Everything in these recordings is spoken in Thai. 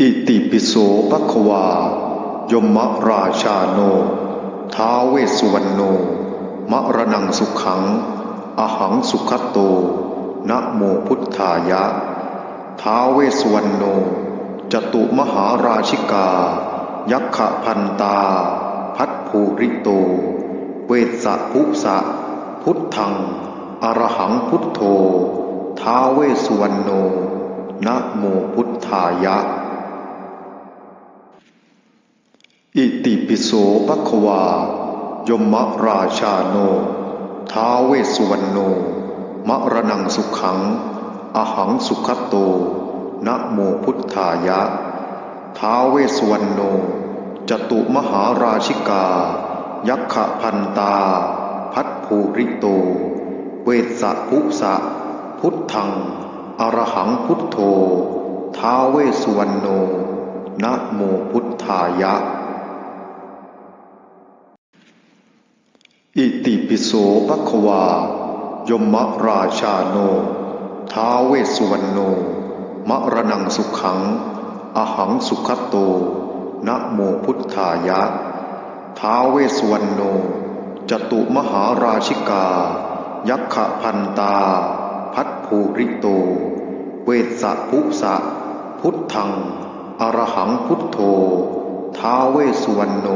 อิติปิโสภควา ยมะราชาโน ท้าเวสุวรรณโนมะระนังสุขัง อหังสุขโต นะโมพุทธายะ ท้าเวสุวรรณโน จตุมหาราชิกา ยักขพันตา พัทภูริโต เวสสะภุสะ พุทธัง อรหังพุทโธ ท้าเวสสุวรรณโน นะโมพุทธายะ อิติปิโสภควา ยมะราชาโน ท้าเวสุวรรณโนมะระนังสุขัง อหังสุขโต นะโมพุทธายะ ท้าเวสุวรรณโน จตุมหาราชิกา ยักขะพันตา พัทภูริโต เวสสะภุสะ พุทธัง อรหังพุทโธ ท้าเวสสุวรรณโน นะโมพุทธายะ อิติปิโสภควา ยมะราชาโน ท้าเวสุวรรณโนมะระนังสุขัง อหังสุขโต นะโมพุทธายะ ท้าเวสุวรรณโน จตุมหาราชิกา ยักขะพันตา พัทภูริโต เวสสะภุสะ พุทธัง อรหังพุทโธ ท้าเวสสุวรรณโน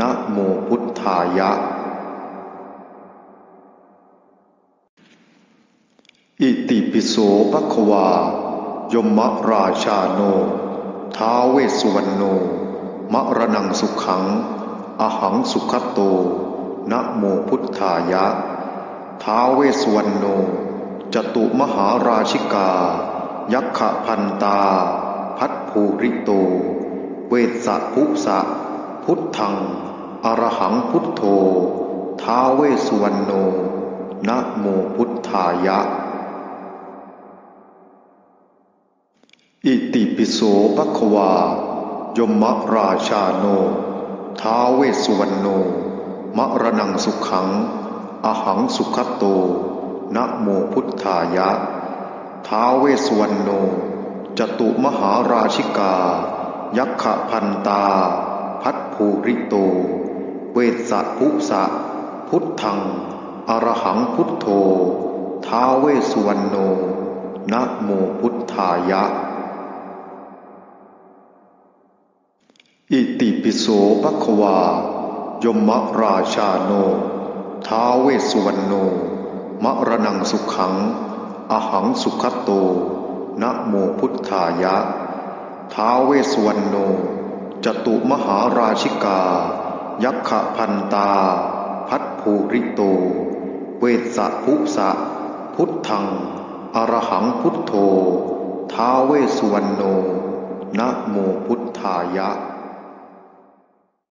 นะโมพุทธายะ อิติปิโสภควา ยมะราชาโน ท้าเวสุวรรณโนมะระนังสุขัง อหังสุขโต นะโมพุทธายะ ท้าเวสุวรรณโน จตุมหาราชิกา ยักขะพันตา พัทภูริโต เวสสะภุสะ พุทธัง อรหังพุทโธ ท้าเวสสุวรรณโน นะโมพุทธายะ อิติปิโสภควา ยมราชาโน ท้าเวสุวรรณโนมะระนังสุขัง อหังสุขโต นะโมพุทธายะ ท้าเวสุวรรณโน จตุมหาราชิกา ยักขะพันตา พัทภูริโต เวสสะภุสะ พุทธัง อรหังพุทโธ ท้าเวสุวรรณโน นะโมพุทธายะ อิติปิโสภควา ยมะราชาโน ท้าเวสุวรรณโนมะระนังสุขัง อหังสุขโต นะโมพุทธายะ ท้าเวสุวรรณโน จตุมหาราชิกา ยักขะพันตา พัทภูริโต เวสสะภุสะ พุทธัง อรหังพุทโธ ท้าเวสสุวรรณโน นะโมพุทธายะ